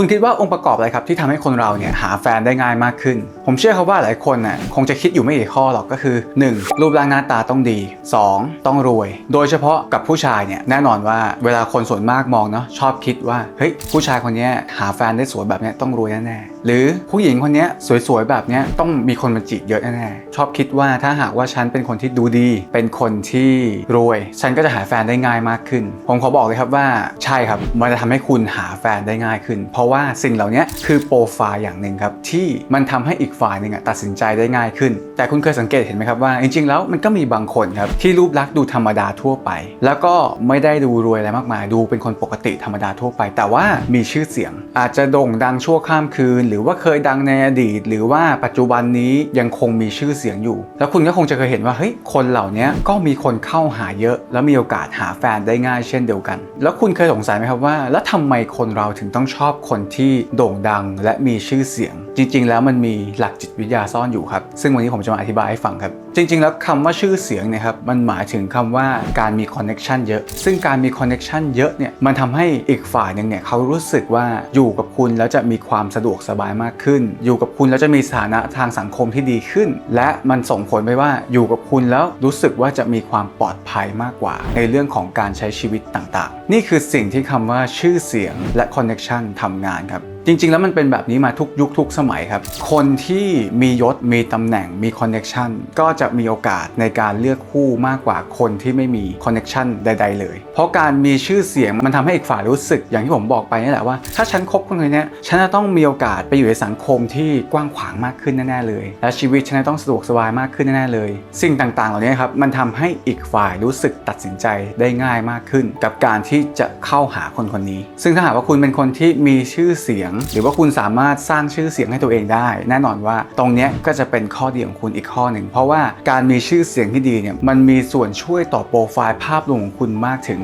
คุณคิดว่าองค์ประกอบอะไรครับที่ทำให้คนเราเนี่ยหาแฟนได้ง่ายมากขึ้น ผมเชื่อครับว่าหลายคนน่ะคงจะคิดอยู่ไม่กี่ข้อหรอกก็คือ 1. รูปร่างหน้าตาต้องดี 2. ต้องรวย โดยเฉพาะกับผู้ชายเนี่ยแน่นอนว่าเวลาคนส่วนมากมองเนาะชอบคิดว่าเฮ้ยผู้ชายคนนี้หาแฟนได้สวยแบบเนี้ยต้องรวยแน่ๆหรือผู้หญิงคนนี้สวยๆแบบเนี้ยต้องมีคนมาจีบเยอะแน่ๆชอบคิดว่าถ้าหากว่าฉันเป็นคนที่ดูดี เป็นคนที่รวย ฉันก็จะหาแฟนได้ง่ายมากขึ้น ผมขอบอกเลยครับว่าใช่ครับมันจะทำให้คุณหาแฟนได้ง่ายขึ้น เพราะว่าสิ่งเหล่านี้คือโปรไฟล์อย่างหนึ่งครับที่มันทำให้อีกฝ่ายหนึ่งตัดสินใจได้ง่ายขึ้น แต่คุณเคยสังเกตเห็นไหมครับว่า จริง ๆ แล้วมันก็มีบางคนครับที่รูปลักษณ์ดูธรรมดาทั่วไป แล้วก็ไม่ได้ดูรวยอะไรมากมาย ดูเป็นคนปกติธรรมดาทั่วไป แต่ว่ามีชื่อเสียง อาจจะโด่งดังชั่วข้ามคืน หรือว่าเคยดังในอดีต หรือว่าปัจจุบันนี้ยังคงมีชื่อเสียงอยู่ แล้วคุณก็คงจะเคยเห็นว่าเฮ้ยคนเหล่านี้ก็มีคนเข้าหาเยอะ แล้วมีโอกาสหาแฟนได้ง่ายเช่นเดียวกัน แล้วคุณเคยสงสัยไหมครับว่า แล้วทำไมคนเราถึงต้องชอบคนที่โด่งดังและมีชื่อเสียง จริง ๆ แล้วมันมีหลักจิตวิทยาซ่อนอยู่ครับ ซึ่งวันนี้ผมจะมาอธิบายให้ฟังครับ จริง ๆ แล้วคำว่าชื่อเสียงเนะครับ มันหมายถึงคำว่าการมีคอนเน็ชันเยอะ ซึ่งการมีคอนเน็ชันเยอะเนี่ย มันทำให้อีกฝ่ายหนึ่งเนี่ยเขารู้สึกว่าอยู่กับคุณแล้วจะมีความสะดวกสบายมากขึ้น อยู่กับคุณแล้วจะมีสถานะทางสังคมที่ดีขึ้น และมันส่งผลไปว่าอยู่กับคุณแล้วรู้สึกว่าจะมีความปลอดภัยมากกว่า ในเรื่องของการใช้ชีวิตต่าง ๆ นี่คือสิ่งที่คำว่าชื่อเสียงและคอนเน็ชันทำงานครับ จริง ๆ แล้วมันเป็นแบบนี้มาทุกยุคทุกสมัยครับ คนที่มียศมีตำแหน่งมีคอนเน็ชันก็จะมีโอกาสในการเลือกคู่มากกว่าคนที่ไม่มีคอนเน็ชันใด ๆ เลย เพราะการมีชื่อเสียงมันทำให้อีกฝ่ายรู้สึกอย่างที่ผมบอกไปนี่แหละว่า ถ้าฉันคบคนคนนี้ฉันจะต้องมีโอกาสไปอยู่ในสังคมที่กว้างขวางมากขึ้นแน่ๆเลย และชีวิตฉันจะต้องสะดวกสบายมากขึ้นแน่ๆเลย สิ่งต่างๆ เหล่านี้ครับมันทำให้อีกฝ่ายรู้สึกตัดสินใจได้ง่ายมากขึ้น กับการที่จะเข้าหาคนคนนี้ ซึ่งถ้าหากว่าคุณเป็นคนที่มีชื่อเสียงหรือว่าคุณสามารถสร้างชื่อเสียงให้ตัวเองได้ แน่นอนว่าตรงนี้ก็จะเป็นข้อดีของคุณอีกข้อหนึ่ง เพราะว่าการมีชื่อเสียงที่ดีเนี่ยมันมีส่วนช่วยต่อโปรไฟล์ภาพรวมของคุณมากถึง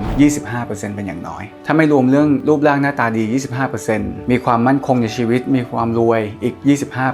25%เป็นอย่างน้อย ถ้าไม่รวมเรื่องรูปร่างหน้าตาดี 25%มีความมั่นคงในชีวิต มีความรวยอีก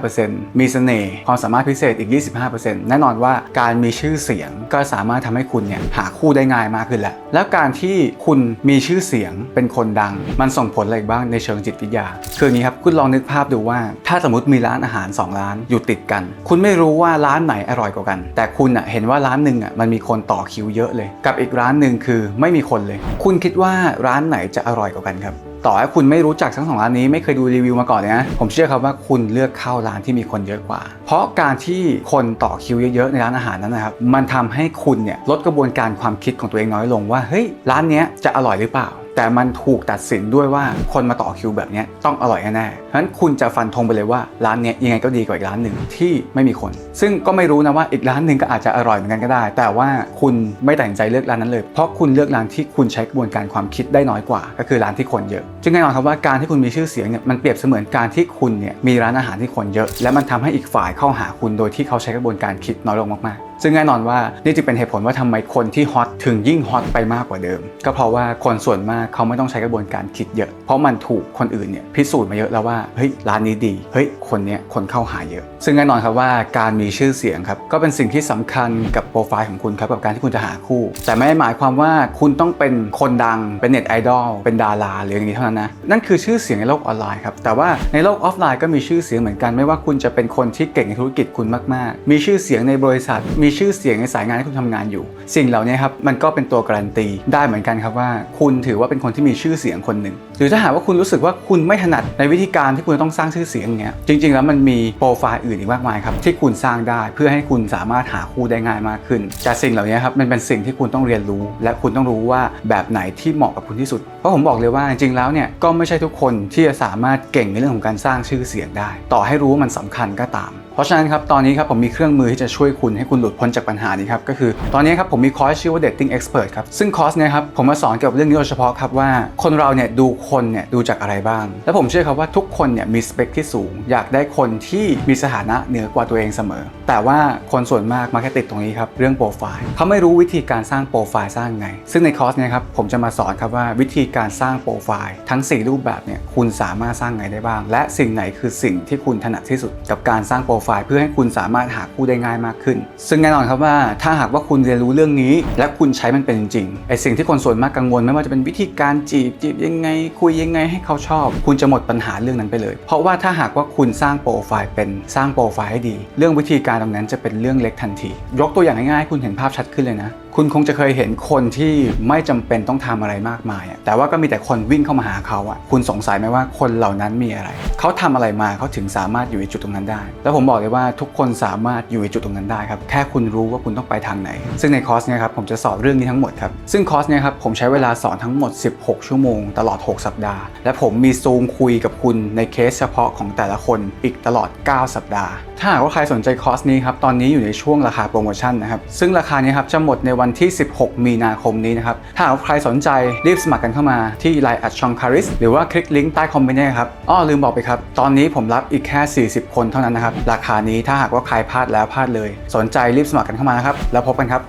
25%มีเสน่ห์ความสามารถพิเศษอีก 25%แน่นอนว่าการมีชื่อเสียงก็สามารถทำให้คุณเนี่ยหาคู่ได้ง่ายมากขึ้นแหละแล้วการที่คุณมีชื่อเสียงเป็นคนดัง มันส่งผลอะไรบ้างในเชิงจิตวิทยา คืออย่างนี้ครับคุณลองนึกภาพดูว่า ถ้าสมมติมีร้านอาหาร 2 ร้านอยู่ติดกัน คุณไม่รู้ว่าร้านไหนอร่อยกว่ากัน แต่คุณอะเห็นว่าร้านหนึ่งอะมันมีคนต่อคิวเยอะเลย กับอีกร้านหนึ่งคือไม่มีคนเลย คุณคิดว่าร้านไหนจะอร่อยกว่ากันครับต่อให้คุณไม่รู้จักทั้งสองร้านนี้ไม่เคยดูรีวิวมาก่อนเลยนะผมเชื่อครับว่าคุณเลือกเข้าร้านที่มีคนเยอะกว่า เพราะการที่คนต่อคิวเยอะๆในร้านอาหารนั้นนะครับมันทำให้คุณเนี่ยลดกระบวนการความคิดของตัวเองน้อยลงว่าเฮ้ยร้านนี้จะอร่อยหรือเปล่า แต่มันถูกตัดสินด้วยว่าคนมาต่อคิวแบบนี้ต้องอร่อยแน่ๆเพราะฉะนั้นคุณจะฟันธงไปเลยว่าร้านนี้ยังไงก็ดีกว่าอีกร้านหนึ่งที่ไม่มีคน ซึ่งก็ไม่รู้นะว่าอีกร้านหนึ่งก็อาจจะอร่อยเหมือนกันก็ได้ แต่ว่าคุณไม่ตัดสินใจเลือกร้านนั้นเลย เพราะคุณเลือกร้านที่คุณใช้กระบวนการความคิดได้น้อยกว่า ก็คือร้านที่คนเยอะ จึงแน่นอนครับว่าการที่คุณมีชื่อเสียงเนี่ยมันเปรียบเสมือนการที่คุณเนี่ยมีร้านอาหารที่คนเยอะ และมันทำให้อีกฝ่ายเข้าหาคุณโดยที่เขาใช้กระบวนการคิดน้อยลงมากๆ ซึ่งแน่นอนว่านี่จึงเป็นเหตุผลว่าทำไมคนที่ฮอตถึงยิ่งฮอตไปมากกว่าเดิม ก็เพราะว่าคนส่วนมากเขาไม่ต้องใช้กระบวนการคิดเยอะ เพราะมันถูกคนอื่นเนี่ยพิสูจน์มาเยอะแล้วว่าเฮ้ยร้านนี้ดีเฮ้ยคนเนี้ยคนเข้าหาเยอะ ซึ่งแน่นอนครับว่าการมีชื่อเสียงครับก็เป็นสิ่งที่สำคัญกับโปรไฟล์ของคุณครับกับการที่คุณจะหาคู่ แต่ไม่ได้หมายความว่าคุณต้องเป็นคนดังเป็นเน็ตไอดอลเป็นดาราหรืออย่างนี้เท่านั้นนะนั่นคือชื่อเสียงในโลกออนไลน์ครับแต่ว่าในโลกออฟไลน์ก็มีชื่อเสียงเหมือนกัน ไม่ว่าคุณจะเป็นคนที่เก่งในธุรกิจคุณมากๆ มีชื่อเสียงในบริษัทมีชื่อเสียงในสายงานที่คุณทำงานอยู่ สิ่งเหล่านี้ครับมันก็เป็นตัวการันตีได้เหมือนกันครับว่า คุณถือว่าเป็นคนที่มีชื่อเสียงคนหนึ่งหรือถ้าหากว่าคุณรู้สึกว่าคุณไม่ถนัดในวิธีการที่คุณต้องสร้างชื่อเสียงอย่างเงี้ยจริง ๆ แล้วมันมีโปรไฟล์อื่นอีกมากมายครับที่คุณสร้างได้เพื่อให้คุณสามารถหาคู่ได้ง่ายมากขึ้นแต่สิ่งเหล่านี้ครับมันเป็นสิ่งที่คุณต้องเรียนรู้ และคุณต้องรู้ว่าแบบไหนที่เหมาะกับคุณที่สุด เพราะผมบอกเลยว่าจริงๆแล้วเนี่ยก็ไม่ใช่ทุกคนที่จะสามารถเก่งในเรื่องของการสร้างชื่อเสียงได้ ต่อให้รู้ว่ามันสำคัญก็ตาม เพราะฉะนั้นครับตอนนี้ครับผมมีเครื่องมือที่จะช่วยคุณให้คุณหลุดพ้นจากปัญหานี้ครับก็คือตอนนี้ครับผมมีคอร์สชื่อว่า dating expert ครับซึ่งคอร์สเนี่ยครับผมมาสอนเกี่ยวกับเรื่องนี้โดยเฉพาะครับว่าคนเราเนี่ยดูคนเนี่ยดูจากอะไรบ้าง และผมเชื่อครับว่าทุกคนเนี่ยมีสเปคที่สูง อยากได้คนที่มีสถานะเหนือกว่าตัวเองเสมอ แต่ว่าคนส่วนมากมาแค่ติดตรงนี้ครับเรื่องโปรไฟล์เขาไม่รู้วิธีการสร้างโปรไฟล์สร้างไง ซึ่งในคอร์สเนี่ยครับผมจะมาสอนครับว่าวิธีการสร้างโปรไฟล์ทั้ง 4 รูปแบบเนี่ยคุณสามารถสร้างไงได้บ้าง และสิ่งไหนคือสิ่งที่คุณถนัดที่สุด กับการสร้างโปรไฟล์เพื่อให้คุณสามารถหาคู่ได้ง่ายมากขึ้น ซึ่งแน่นอนครับว่าถ้าหากว่าคุณเรียนรู้เรื่องนี้ และคุณใช้มันเป็นจริงไอสิ่งที่คนส่วนมากกังวลไม่ว่าจะเป็นวิธีการจีบจีบยังไง คุยยังไงให้เขาชอบ คุณจะหมดปัญหาเรื่องนั้นไปเลย เพราะว่าถ้าหากว่าคุณสร้างโปรไฟล์เป็นสร้างโปรไฟล์ให้ดี เรื่องวิธีการตรงนั้นจะเป็นเรื่องเล็กทันที ยกตัวอย่างง่ายๆ คุณเห็นภาพชัดขึ้นเลยนะคุณคงจะเคยเห็นคนที่ไม่จำเป็นต้องทำอะไรมากมายอะแต่ว่าก็มีแต่คนวิ่งเข้ามาหาเขาอะคุณสงสัยไหมว่าคนเหล่านั้นมีอะไร เขาทำอะไรมาเขาถึงสามารถอยู่ในจุดตรงนั้นได้ แล้วผมบอกเลยว่าทุกคนสามารถอยู่ในจุดตรงนั้นได้ครับแค่คุณรู้ว่าคุณต้องไปทางไหน ซึ่งในคอร์สเนี่ยครับผมจะสอนเรื่องนี้ทั้งหมดครับซึ่งคอร์สเนี่ยครับผมใช้เวลาสอนทั้งหมด 16 ชั่วโมง ตลอด 6 สัปดาห์ และผมมีซูมคุยกับคุณในเคสเฉพาะของแต่ละคนอีกตลอด 9 สัปดาห์ ถ้าหากว่าใครสนใจคอร์สนี้ครับตอนนี้อยู่ในช่วงราคาโปรโมชั่นนะครับซึ่งราคานี้ครับจะหมดในวันที่ 16 มีนาคมนี้นะครับ ถ้าหากใครสนใจรีบสมัครกันเข้ามาที่ Line อัดชองคาริสหรือว่าคลิกลิงก์ใต้คอมเมนต์นะครับอ้อลืมบอกไปครับ ตอนนี้ผมรับอีกแค่ 40 คนเท่านั้นนะครับ ราคานี้ถ้าหากว่าใครพลาดแล้วพลาดเลย สนใจรีบสมัครกันเข้ามานะครับ แล้วพบกันครับ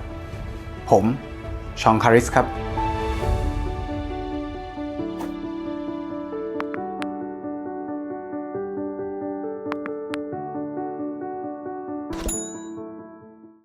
ผมชองคาริสครับ